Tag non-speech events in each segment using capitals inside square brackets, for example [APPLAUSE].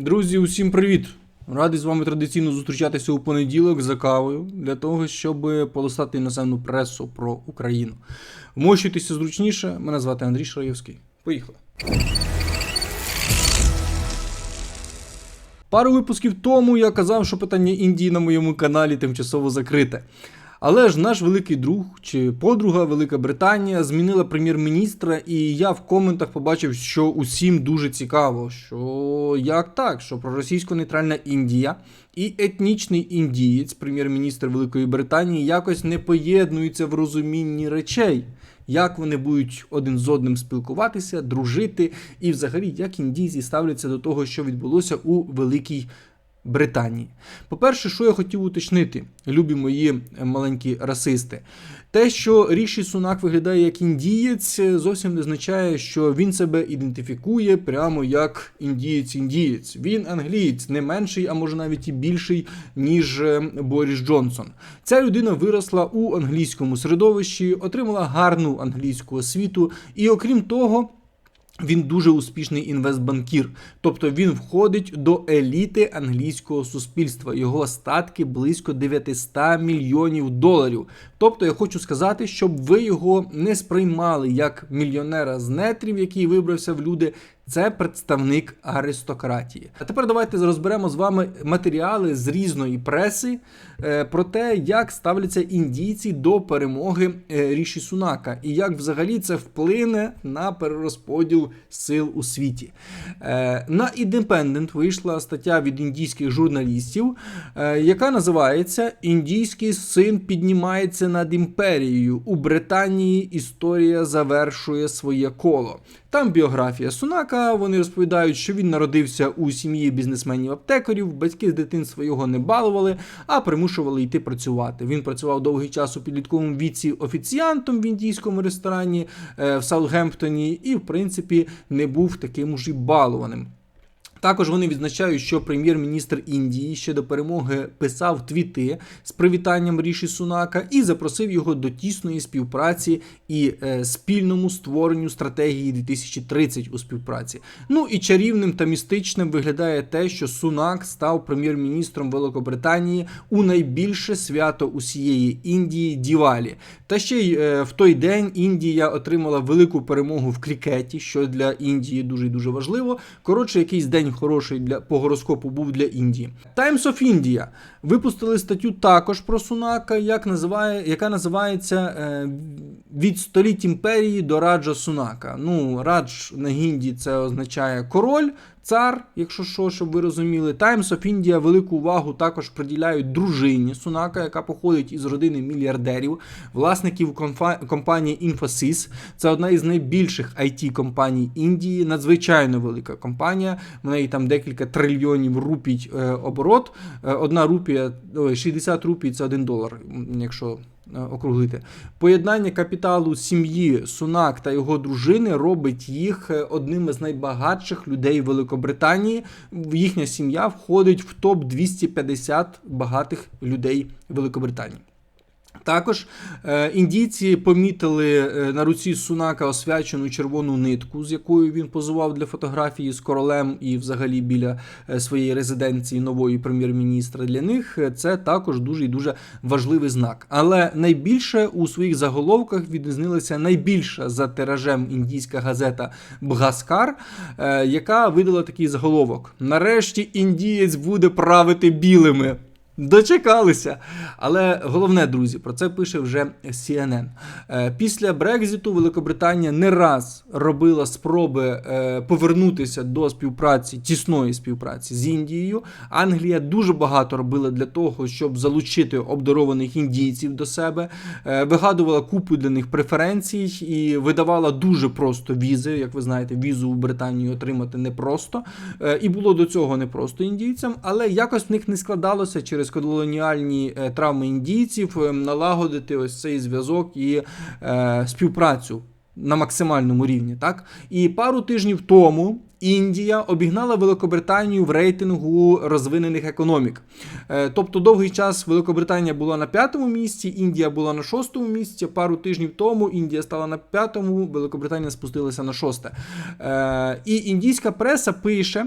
Друзі, усім привіт! Радий з вами традиційно зустрічатися у понеділок за кавою для того, щоб полистати іноземну пресу про Україну. Вмощуйтеся зручніше. Мене звати Андрій Шраєвський. Поїхали. Пару випусків тому я казав, що питання Індії на моєму каналі тимчасово закрите. Але ж наш великий друг чи подруга Велика Британія змінила прем'єр-міністра, і я в коментах побачив, що усім дуже цікаво, що як так, що проросійсько-нейтральна Індія і етнічний індієць, прем'єр-міністр Великої Британії, якось не поєднуються в розумінні речей. Як вони будуть один з одним спілкуватися, дружити, і взагалі як індійці ставляться до того, що відбулося у Великій Британії. По-перше, що я хотів уточнити, любі мої е, маленькі расисти. Те, що Ріші Сунак виглядає як індієць, е, зовсім не означає, що він себе ідентифікує прямо як індієць-індієць. Він англієць, не менший, а може навіть і більший, ніж е, Боріс Джонсон. Ця людина виросла у англійському середовищі, отримала гарну англійську освіту, і окрім того. Він дуже успішний інвестбанкір, тобто він входить до еліти англійського суспільства. Його статки близько 900 мільйонів доларів. Тобто, я хочу сказати, щоб ви його не сприймали як мільйонера з нетрів, який вибрався в люди. Це представник аристократії. А тепер давайте розберемо з вами матеріали з різної преси е, про те, як ставляться індійці до перемоги е, Ріші Сунака, і як взагалі це вплине на перерозподіл сил у світі. Е, на Independent вийшла стаття від індійських журналістів, яка називається Індійський син піднімається над імперією. У Британії історія завершує своє коло. Там біографія Сунака. Вони розповідають, що він народився у сім'ї бізнесменів-аптекарів. Батьки з дитинства його не балували, а примушували йти працювати. Він працював довгий час у підлітковому віці офіціантом в індійському ресторані е, в Саутгемптоні, і, в принципі, не був таким уж і балованим. Також вони відзначають, що прем'єр-міністр Індії ще до перемоги писав твіти з привітанням Ріші Сунака і запросив його до тісної співпраці і е, спільному створенню стратегії 2030 у співпраці. Ну і чарівним та містичним виглядає те, що Сунак став прем'єр-міністром Великобританії у найбільше свято усієї Індії Дівалі. Та ще й е, в той день Індія отримала велику перемогу в крікеті, що для Індії дуже дуже важливо. Коротше, якийсь день хороший для по гороскопу був для Індії. Times of India випустили статтю також про Сунака, як називає, яка називається е, Від століть імперії до Раджа Сунака. Ну, Радж на гінді це означає король. Цар, якщо що, щоб ви розуміли, Times of India велику увагу також приділяють дружині Сунака, яка походить із родини мільярдерів, власників компанії Infosys. Це одна із найбільших it компаній Індії, надзвичайно велика компанія. В неї там декілька трильйонів рупій е, оборот. Е, одна рупія, ой, 60 рупій це 1 долар, якщо округлити. Поєднання капіталу сім'ї Сунак та його дружини робить їх е, одним із найбагатших людей Великобританії. Їхня сім'я входить в топ 250 багатих людей Великобританії. Також е, індійці помітили е, на руці Сунака освячену червону нитку, з якою він позував для фотографії з королем і взагалі біля е, своєї резиденції нової прем'єр-міністра. Для них це також дуже і дуже важливий знак. Але найбільше у своїх заголовках відрізнилася найбільша за тиражем індійська газета Бгаскар, яка видала такий заголовок: Нарешті індієць буде правити білими. Дочекалися. Але головне, друзі, про це пише вже CNN. Е, Після Брекзиту Великобританія не раз робила спроби е, повернутися до співпраці, тісної співпраці з Індією. Англія дуже багато робила для того, щоб залучити обдарованих індійців до себе, е, вигадувала купу для них преференцій і видавала дуже просто візи. Як ви знаєте, візу в Британію отримати непросто. І було до цього непросто індійцям, але якось в них не складалося через колоніальні е, травми індійців е, налагодити ось цей зв'язок і е, співпрацю на максимальному рівні. Так? І пару тижнів тому. Індія обігнала Великобританію в рейтингу розвинених економік. Тобто довгий час Великобританія була на п'ятому місці, Індія була на шостому місці. Пару тижнів тому Індія стала на п'ятому, Великобританія спустилася на шосте. І індійська преса пише.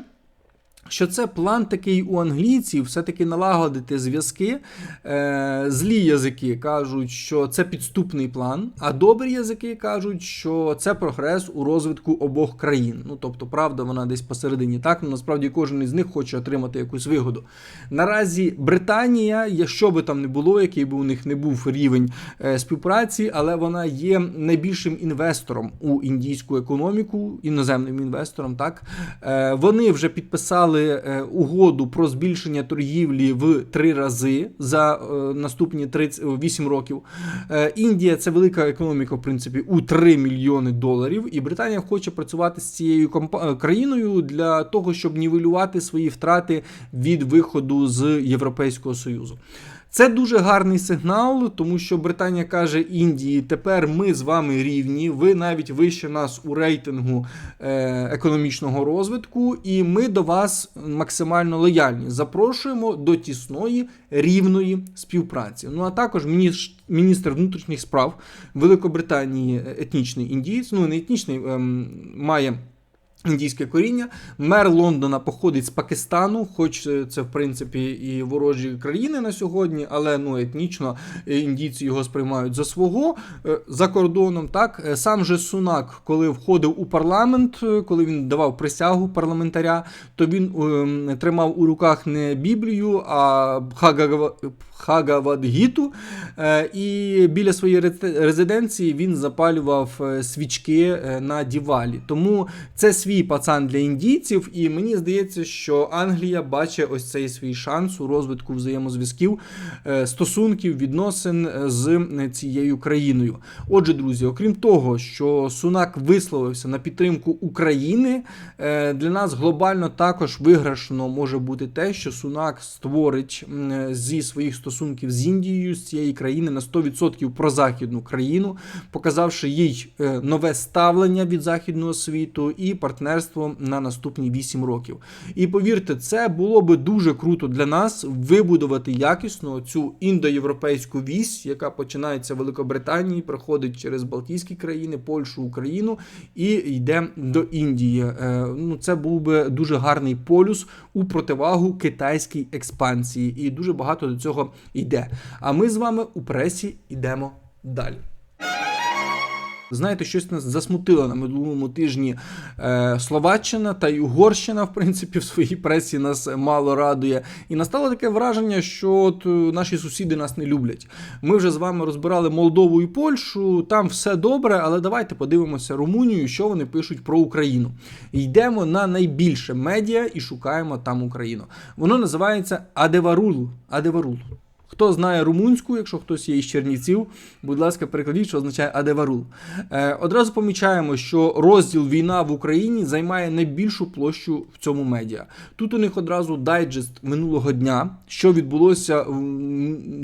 Що це план такий у англійців, все-таки налагодити зв'язки. Е, злі язики кажуть, що це підступний план, а добрі язики кажуть, що це прогрес у розвитку обох країн. Ну тобто, правда, вона десь посередині. Так, ну насправді кожен із них хоче отримати якусь вигоду. Наразі Британія, якщо би там не було, який би у них не був рівень е, співпраці, але вона є найбільшим інвестором у індійську економіку, іноземним інвестором. Так е, вони вже підписали е, угоду про збільшення торгівлі в три рази за наступні наступні 38 років. Е, Індія це велика економіка, в принципі, у 3 мільйони доларів, і Британія хоче працювати з цією е, країною для того, щоб нівелювати свої втрати від виходу з Європейського Союзу. Це дуже гарний сигнал, тому що Британія каже Індії: тепер ми з вами рівні, ви навіть вище нас у рейтингу е, економічного розвитку, і ми до вас максимально лояльні. Запрошуємо до тісної рівної співпраці. Ну а також міністр, внутрішніх справ Великобританії етнічний індієць, ну не етнічний, ем, має. Індійське коріння, мер Лондона походить з Пакистану, хоч е, це в принципі і ворожі країни на сьогодні, але ну етнічно е, індійці його сприймають за свого е, за кордоном. Так сам же Сунак, коли входив у парламент, коли він давав присягу парламентаря, то він ем, тримав у руках не Біблію, а Бхагавадгіту. Е, І біля своєї резиденції він запалював свічки на Дівалі. Тому це свій пацан для індійців, і мені здається, що Англія бачить ось цей свій шанс у розвитку взаємозв'язків, е, стосунків, відносин е, з е, цією країною. Отже, друзі, окрім того, що Сунак висловився на підтримку України, для нас глобально також виграшно може бути те, що Сунак створить зі своїх стосунків з Індією, з цієї країни на 100% прозахідну країну, показавши їй нове ставлення від західного світу і партнерство на наступні 8 років. І повірте, це було би дуже круто для нас вибудувати якісно цю індоєвропейську вісь, яка починається в Великобританії, проходить через Балтійські країни, Польщу, Україну і йде до Індії. Е, Ну, це був би дуже гарний полюс у противагу китайській експансії, і дуже багато до цього йде. А ми з вами у пресі йдемо далі. Знаєте, щось нас засмутило на минулому тижні е, Словаччина та й Угорщина, в принципі, в своїй пресі нас мало радує. І настало таке враження, що от е, наші сусіди нас не люблять. Ми вже з вами розбирали Молдову і Польщу, там все добре, але давайте подивимося Румунію, що вони пишуть про Україну. Йдемо на найбільше медіа і шукаємо там Україну. Воно називається Адеварул. Адеварул. Хто знає румунську, якщо хтось є із Чернівців, будь ласка, перекладіть, що означає Адеварул. Е, одразу помічаємо, що розділ Війна в Україні займає найбільшу площу в цьому медіа. Тут у них одразу дайджест минулого дня, що відбулося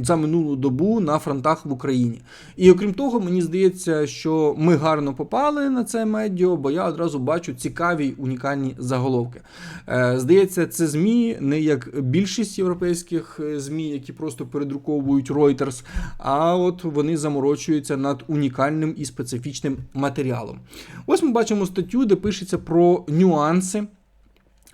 за минулу добу на фронтах в Україні. І окрім того, мені здається, що ми гарно попали на це медіа, бо я одразу бачу цікаві унікальні заголовки. Е, Здається, це ЗМІ не як більшість європейських е, ЗМІ, які просто передруковують Reuters, а от вони заморочуються над унікальним і специфічним матеріалом. Ось ми бачимо статтю, де пишеться про нюанси.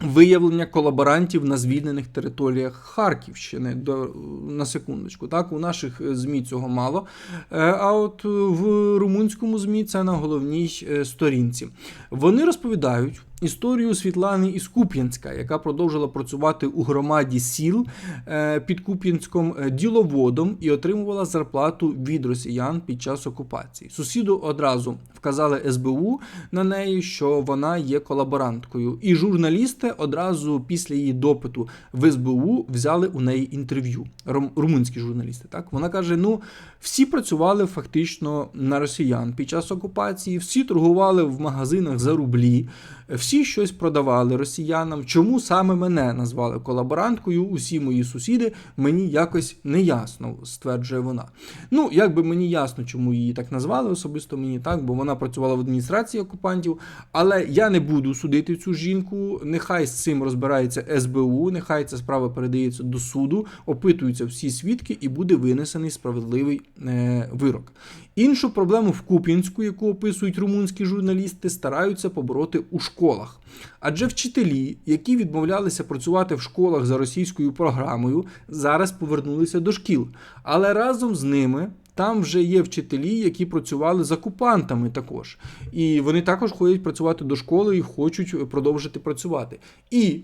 Виявлення колаборантів на звільнених територіях Харківщини до на секундочку. Так, у наших е, змі цього мало. Е, А от в румунському змі це на головній е, сторінці. Вони розповідають історію Світлани із Куп'янська, яка продовжила працювати у громаді сіл е, під Куп'янськом е, діловодом і отримувала зарплату від росіян під час окупації. Сусіду одразу вказали СБУ на неї, що вона є колаборанткою. І журналісти одразу після її допиту в СБУ взяли у неї інтерв'ю. Рум- Румунські журналісти. Так вона каже: ну всі працювали фактично на росіян під час окупації, всі торгували в магазинах за рублі, всі щось продавали росіянам. Чому саме мене назвали колаборанткою? Усі мої сусіди мені якось не ясно, стверджує вона. Ну, якби мені ясно, чому її так назвали, особисто мені так, бо вона працювала в адміністрації окупантів. Але я не буду судити цю жінку. Нехай з цим розбирається СБУ, нехай ця справа передається до суду, опитуються всі свідки і буде винесений справедливий вирок. Іншу проблему в Куп'янську, яку описують румунські журналісти, стараються побороти у школах. Адже вчителі, які відмовлялися працювати в школах за російською програмою, зараз повернулися до шкіл. Але разом з ними там вже є вчителі, які працювали з окупантами також. І вони також ходять працювати до школи і хочуть продовжити працювати. І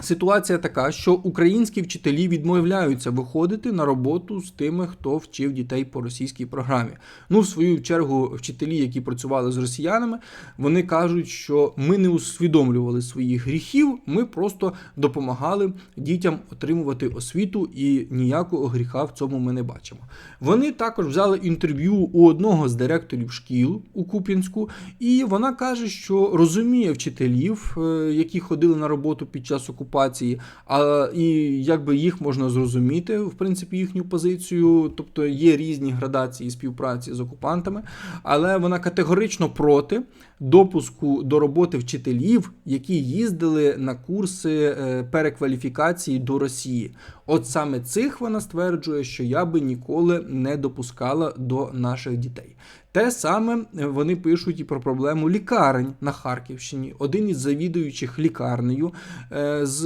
Ситуація така, що українські вчителі відмовляються виходити на роботу з тими, хто вчив дітей по російській програмі. Ну, в свою чергу, вчителі, які працювали з росіянами, вони кажуть, що ми не усвідомлювали своїх гріхів, ми просто допомагали дітям отримувати освіту, і ніякого гріха в цьому ми не бачимо. Вони також взяли інтерв'ю у одного з директорів шкіл у Куп'янську, і вона каже, що розуміє вчителів, е, які ходили на роботу під час окупації окупації, а і якби їх можна зрозуміти, в принципі, їхню позицію, тобто є різні градації співпраці з окупантами, але вона категорично проти допуску до роботи вчителів, які їздили на курси е, перекваліфікації до Росії. От саме цих вона стверджує, що я би ніколи не допускала до наших дітей. Те саме е, вони пишуть і про проблему лікарень на Харківщині. Один із завідуючих лікарнею е, з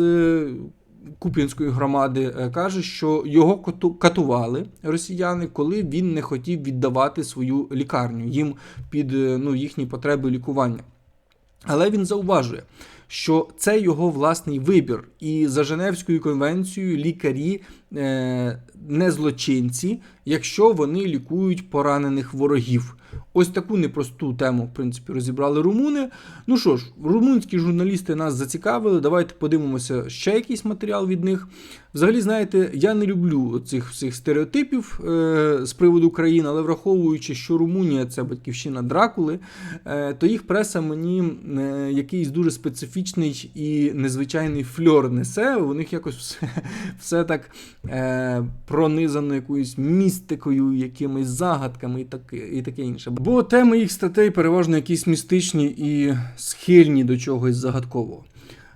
Куп'янської громади е, каже, що його катували росіяни, коли він не хотів віддавати свою лікарню їм під ну, їхні потреби лікування. Але він зауважує, що це його власний вибір, і за Женевською конвенцією лікарі е, не злочинці, якщо вони лікують поранених ворогів. Ось таку непросту тему, в принципі, розібрали румуни. Ну що ж, румунські журналісти нас зацікавили. Давайте подивимося ще якийсь матеріал від них. Взагалі, знаєте, я не люблю цих всіх стереотипів е, з приводу країн, але враховуючи, що Румунія це батьківщина Дракули, е, то їх преса мені е, якийсь дуже специфічний і незвичайний фльор несе. У них якось все [LAUGHS] все так е, пронизано якоюсь містикою, якимись загадками і таке, і таке інше. Бо теми їх статей переважно якісь містичні і схильні до чогось загадкового.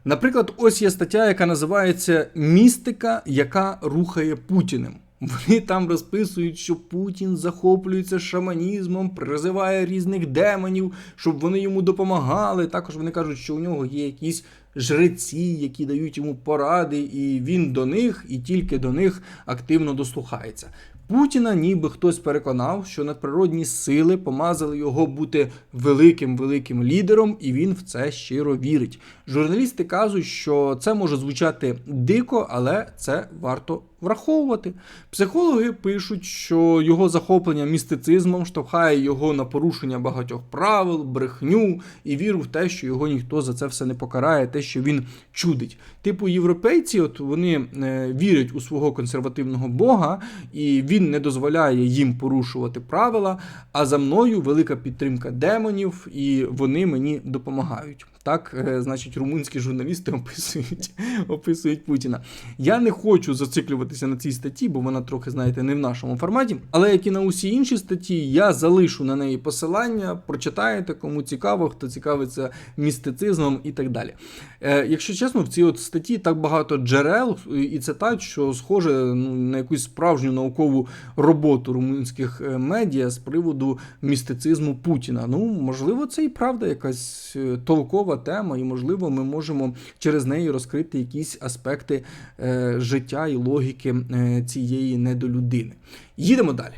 Наприклад, ось є стаття, яка називається Містика, яка рухає Путіним. Вони там розписують, що Путін захоплюється шаманізмом, призиває різних демонів, щоб вони йому допомагали. Також вони кажуть, що у нього є якісь жреці, які дають йому поради, і він до них і тільки до них активно дослухається. Путіна ніби хтось переконав, що надприродні сили помазали його бути великим великим лідером, і він в це щиро вірить. Журналісти кажуть, що це може звучати дико, але це варто враховувати. Психологи пишуть, що його захоплення містицизмом штовхає його на порушення багатьох правил, брехню і віру в те, що його ніхто за це все не покарає, те, що він чудить. Типу європейці, от вони е, вірять у свого консервативного Бога, і він не дозволяє їм порушувати правила. А за мною велика підтримка демонів, і вони мені допомагають. Так, е, значить, румунські журналісти [LAUGHS] описують описують Путіна. Я не хочу зациклюватися на цій статті, бо вона трохи, знаєте, не в нашому форматі. Але як і на усі інші статті, я залишу на неї посилання, прочитаєте, кому цікаво, хто цікавиться містицизмом і так далі. Е, Якщо чесно, в цій от статті так багато джерел і це так, що схоже ну, на якусь справжню наукову роботу румунських е, медіа з приводу містицизму Путіна. Ну, можливо, це і правда якась е, толкова тема, і, можливо, ми можемо через неї розкрити якісь аспекти е, життя і логіки е, цієї недолюдини. Їдемо далі.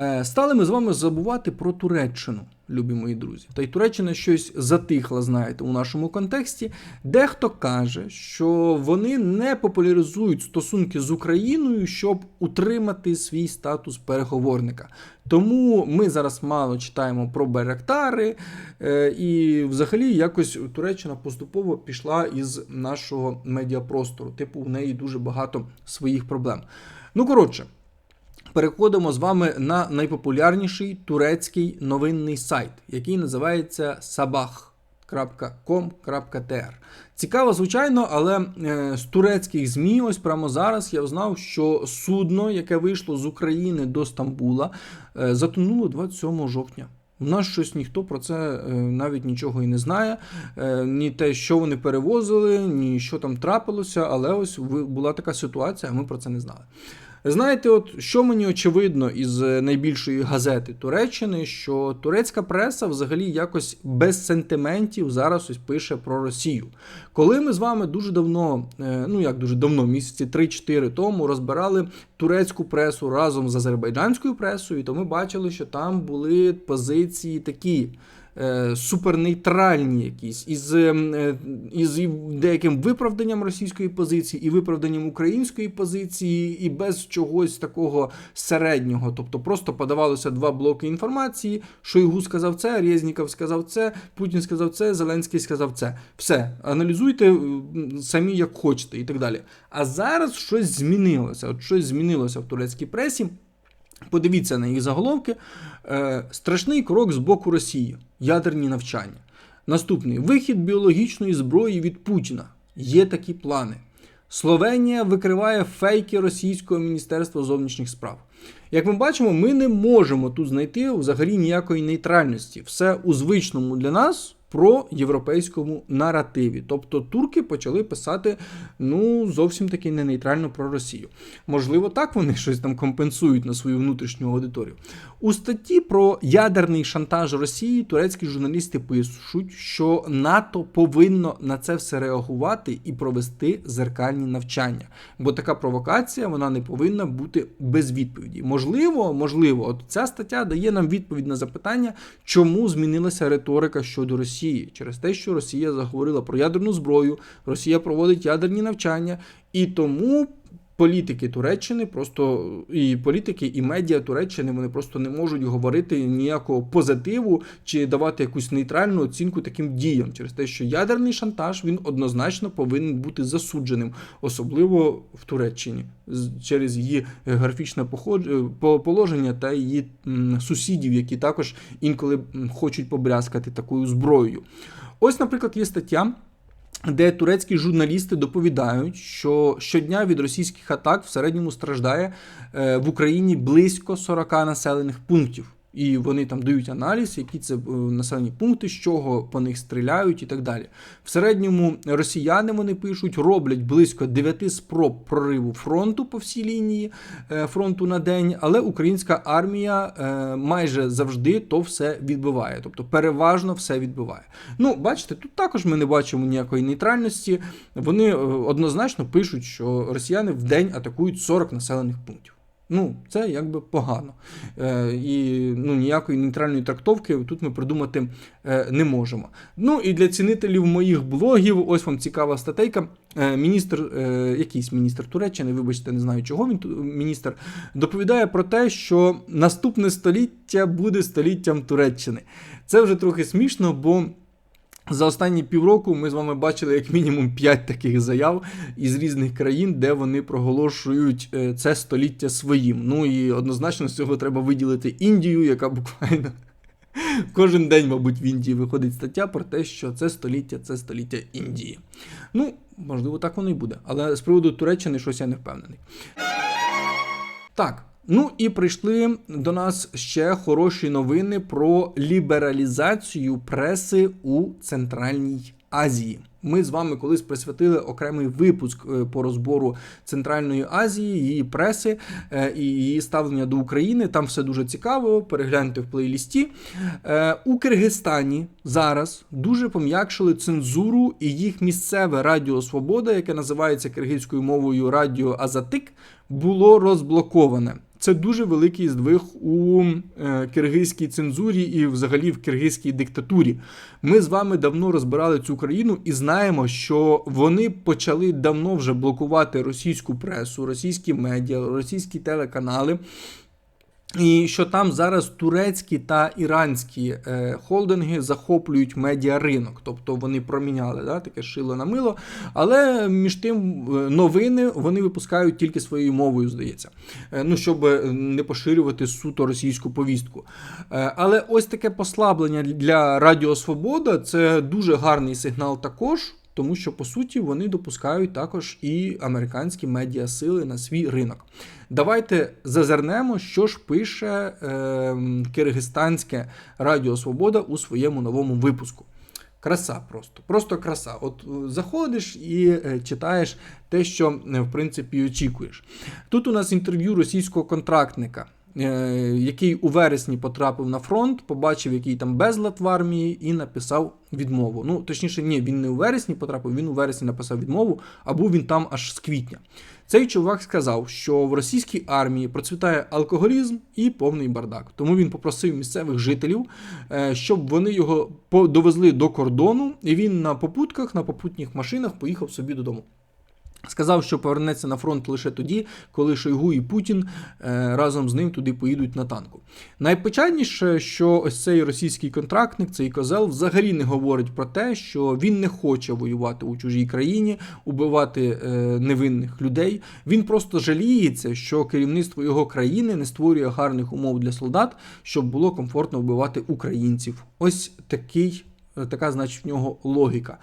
Е, стали ми з вами забувати про Туреччину, любі мої друзі. Та й Туреччина щось затихла, знаєте, у нашому контексті. Дехто каже, що вони не популяризують стосунки з Україною, щоб утримати свій статус переговорника. Тому ми зараз мало читаємо про Беректари, е, і взагалі якось Туреччина поступово пішла із нашого медіапростору. Типу, у неї дуже багато своїх проблем. Ну, коротше. Переходимо з вами на найпопулярніший турецький новинний сайт, який називається sabah.com.tr. Цікаво, звичайно, але е, з турецьких ЗМІ, ось прямо зараз я знав, що судно, яке вийшло з України до Стамбула, е, затонуло 27 жовтня. У нас щось ніхто про це е, навіть нічого і не знає. Ні те, що вони перевозили, ні що там трапилося, але ось була така ситуація, ми про це не знали. Знаєте, от що мені очевидно із е, найбільшої газети Туреччини, що турецька преса взагалі якось без сентиментів зараз ось пише про Росію. Коли ми з вами дуже давно, е, ну як дуже давно, місяці 3-4 тому розбирали турецьку пресу разом з азербайджанською пресою, то ми бачили, що там були позиції такі супернейтральні якісь, із, е, із деяким виправданням російської позиції, і виправданням української позиції, і без чогось такого середнього. Тобто просто подавалося два блоки інформації. Шойгу сказав це, Резніков сказав це, Путін сказав це, Зеленський сказав це. Все, аналізуйте самі як хочете і так далі. А зараз щось змінилося. От щось змінилося в турецькій пресі. Подивіться на їх заголовки. Е, страшний крок з боку Росії. Ядерні навчання. Наступний вихід біологічної зброї від Путіна. Є такі плани. Словенія викриває фейки російського міністерства зовнішніх справ. Як ми бачимо, ми не можемо тут знайти взагалі ніякої нейтральності. Все у звичному для нас про європейському наративі. Тобто турки почали писати ну зовсім таки не нейтрально про Росію. Можливо, так вони щось там компенсують на свою внутрішню аудиторію. У статті про ядерний шантаж Росії турецькі журналісти пишуть, що НАТО повинно на це все реагувати і провести зеркальні навчання. Бо така провокація вона не повинна бути без відповіді. Можливо, можливо, от ця стаття дає нам відповідь на запитання, чому змінилася риторика щодо Росії через те, що Росія заговорила про ядерну зброю, Росія проводить ядерні навчання, і тому. Політики Туреччини просто і політики, і медіа Туреччини вони просто не можуть говорити ніякого позитиву чи давати якусь нейтральну оцінку таким діям через те, що ядерний шантаж він однозначно повинен бути засудженим, особливо в Туреччині, через її географічне положення та її сусідів, які також інколи хочуть побрязкати такою зброєю. Ось, наприклад, є стаття де турецькі журналісти доповідають, що щодня від російських атак в середньому страждає е, в Україні близько 40 населених пунктів. І вони там дають аналіз, які це е, населені пункти, з чого по них стріляють і так далі. В середньому росіяни вони пишуть, роблять близько 9 спроб прориву фронту по всій лінії е, фронту на день, але українська армія е, майже завжди то все відбиває, тобто переважно все відбиває. Ну, бачите, тут також ми не бачимо ніякої нейтральності. Вони однозначно пишуть, що росіяни в день атакують 40 населених пунктів. Ну, це якби погано. Е, і ну, ніякої нейтральної трактовки тут ми придумати е, не можемо. Ну і для цінителів моїх блогів, ось вам цікава статейка. Е, міністр, е, якийсь міністр Туреччини, вибачте, не знаю, чого він міністр, доповідає про те, що наступне століття буде століттям Туреччини. Це вже трохи смішно, бо. За останні півроку ми з вами бачили як мінімум 5 таких заяв із різних країн, де вони проголошують е, це століття своїм. Ну і однозначно з цього треба виділити Індію, яка буквально [LAUGHS] кожен день, мабуть, в Індії виходить стаття про те, що це століття, це століття Індії. Ну, можливо, так воно і буде. Але з приводу Туреччини щось я не впевнений. Так. Ну і прийшли до нас ще хороші новини про лібералізацію преси у Центральній Азії. Ми з вами колись присвятили окремий випуск е, по розбору Центральної Азії, її преси е, і її ставлення до України. Там все дуже цікаво. Перегляньте в плейлісті. Е, У Киргизстані зараз дуже пом'якшили цензуру і їх місцеве Радіо Свобода, яке називається киргизькою мовою Радіо Азатик, було розблоковане. Це дуже великий здвиг у е, киргизькій цензурі і взагалі в киргизькій диктатурі. Ми з вами давно розбирали цю країну і знаємо, що вони почали давно вже блокувати російську пресу, російські медіа, російські телеканали. І що там зараз турецькі та іранські е, холдинги захоплюють медіаринок, тобто вони проміняли да, таке шило на мило. Але між тим е, новини вони випускають тільки своєю мовою, здається. Е, ну, щоб е, не поширювати суто російську повістку. Е, але ось таке послаблення для Радіо Свобода це дуже гарний сигнал також. Тому що по суті вони допускають також і американські медіасили на свій ринок. Давайте зазирнемо, що ж пише е, Киргизстанське Радіо Свобода у своєму новому випуску. Краса просто. Просто краса. От е, заходиш і е, читаєш те, що е, в принципі очікуєш. Тут у нас інтерв'ю російського контрактника. Е, Який у вересні потрапив на фронт, побачив, який там безлад в армії, і написав відмову. Ну, точніше, ні, він не у вересні потрапив, він у вересні написав відмову, а був він там аж з квітня. Цей чувак сказав, що в російській армії процвітає алкоголізм і повний бардак. Тому він попросив місцевих жителів, е, щоб вони його довезли до кордону, і він на попутках, на попутніх машинах поїхав собі додому. Сказав, що повернеться на фронт лише тоді, коли Шойгу і Путін е, разом з ним туди поїдуть на танку. Найпечальніше, що ось цей російський контрактник, цей козел, взагалі не говорить про те, що він не хоче воювати у чужій країні, убивати е, невинних людей. Він просто жаліється, що керівництво його країни не створює гарних умов для солдат, щоб було комфортно вбивати українців. Ось такий. Така, значить, в нього логіка.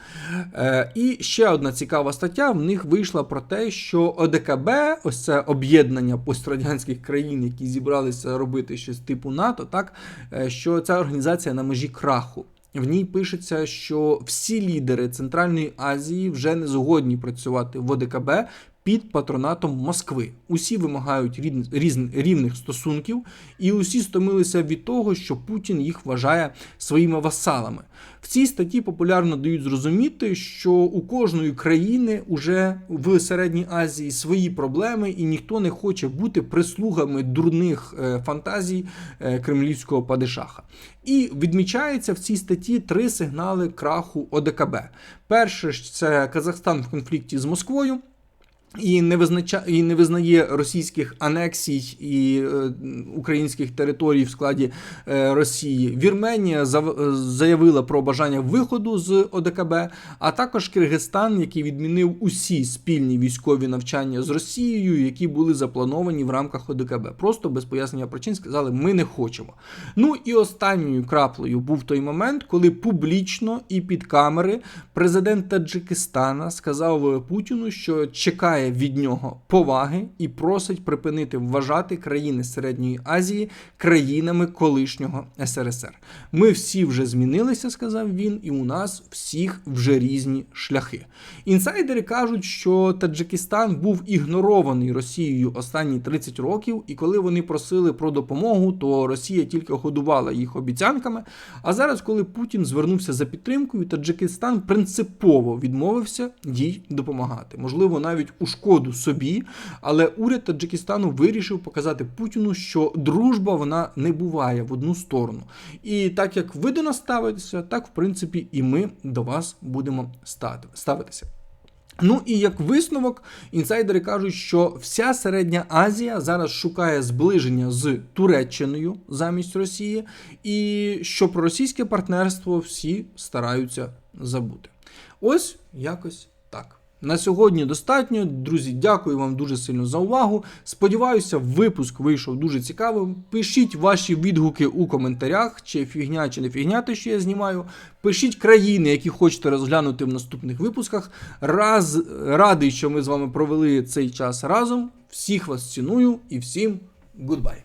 Е, і ще одна цікава стаття в них вийшла про те, що ОДКБ, ось це об'єднання пострадянських країн, які зібралися робити щось типу НАТО, так е, що ця організація на межі краху. В ній пишеться, що всі лідери Центральної Азії вже не згодні працювати в ОДКБ під патронатом Москви. Усі вимагають рівних стосунків, і усі стомилися від того, що Путін їх вважає своїми васалами. В цій статті популярно дають зрозуміти, що у кожної країни уже в Середній Азії свої проблеми, і ніхто не хоче бути прислугами дурних е, фантазій е, кремлівського падишаха. І відмічається в цій статті три сигнали краху ОДКБ. Перше це Казахстан в конфлікті з Москвою. І не визнача... і не визнає російських анексій і е, українських територій в складі е, Росії. Вірменія зав... заявила про бажання виходу з ОДКБ, а також Киргизстан, який відмінив усі спільні військові навчання з Росією, які були заплановані в рамках ОДКБ. Просто без пояснення причин сказали, ми не хочемо. Ну і останньою краплею був той момент, коли публічно і під камери президент Таджикистана сказав Путіну, що чекає від нього поваги і просить припинити вважати країни Середньої Азії країнами колишнього СРСР. Ми всі вже змінилися, сказав він, і у нас всіх вже різні шляхи. Інсайдери кажуть, що Таджикистан був ігнорований Росією останні 30 років, і коли вони просили про допомогу, то Росія тільки годувала їх обіцянками. А зараз, коли Путін звернувся за підтримкою, Таджикистан принципово відмовився їй допомагати. Можливо, навіть у шкоду собі, але уряд Таджикистану вирішив показати Путіну, що дружба вона не буває в одну сторону. І так як ви до нас ставитеся, так в принципі і ми до вас будемо ставитися. Ну і як висновок, інсайдери кажуть, що вся середня Азія зараз шукає зближення з Туреччиною замість Росії, і що про російське партнерство всі стараються забути. Ось якось. На сьогодні достатньо. Друзі, дякую вам дуже сильно за увагу. Сподіваюся, випуск вийшов дуже цікавим. Пишіть ваші відгуки у коментарях, чи фігня, чи не фігня, те, що я знімаю. Пишіть країни, які хочете розглянути в наступних випусках. Раз радий, що ми з вами провели цей час разом. Всіх вас ціную і всім гудбай.